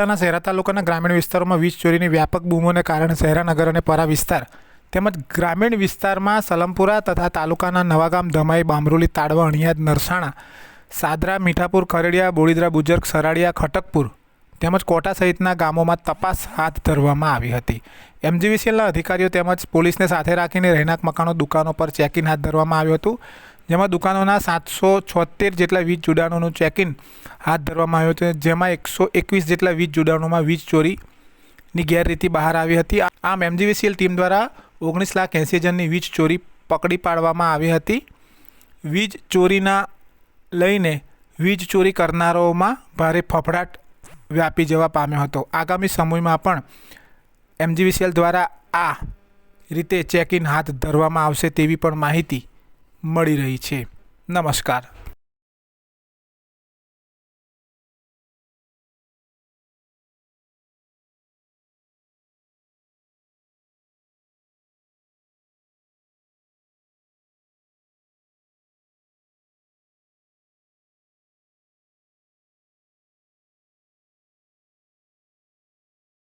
જિલ્લાના શહેરા તાલુકાના ગ્રામીણ વિસ્તારોમાં વીજ ચોરીની વ્યાપક બૂમોને કારણે શહેરા, નગર અને પરા વિસ્તાર તેમજ ગ્રામીણ વિસ્તારમાં સલમપુરા તથા તાલુકાના નવાગામ, ધમાઈ, બામરોલી, તાડવા, અણિયાદ, નરસાણા, સાદરા, મીઠાપુર, ખરેડિયા બોડીદરા બુજર્ગ, સરાડિયા, ખટકપુર તેમજ કોટા સહિતના ગામોમાં તપાસ હાથ ધરવામાં આવી હતી. એમજીવીસીએલના અધિકારીઓ તેમજ પોલીસને સાથે રાખીને રહેણાંક મકાનો, દુકાનો પર ચેકિન હાથ ધરવામાં આવ્યું હતું. જેમાં દુકાનોના સાતસો છોતેર જેટલા વીજ જોડાણોનું ચેકિંગ હાથ ધરવામાં આવ્યું હતું, જેમાં એકસો એકવીસ જેટલા વીજ જોડાણોમાં વીજ ચોરીની ગેરરીતિ બહાર આવી હતી. આમ એમજીવીસીએલ ટીમ દ્વારા ઓગણીસ લાખ એંસી હજારની વીજ ચોરી પકડી પાડવામાં આવી હતી. વીજ ચોરીના લઈને વીજ ચોરી કરનારાઓમાં ભારે ફફડાટ વ્યાપી જવા પામ્યો હતો. આગામી સમયમાં પણ એમજીવીસીએલ દ્વારા આ રીતે ચેકિન હાથ ધરવામાં આવશે તેવી પણ માહિતી મળી રહી છે. નમસ્કાર.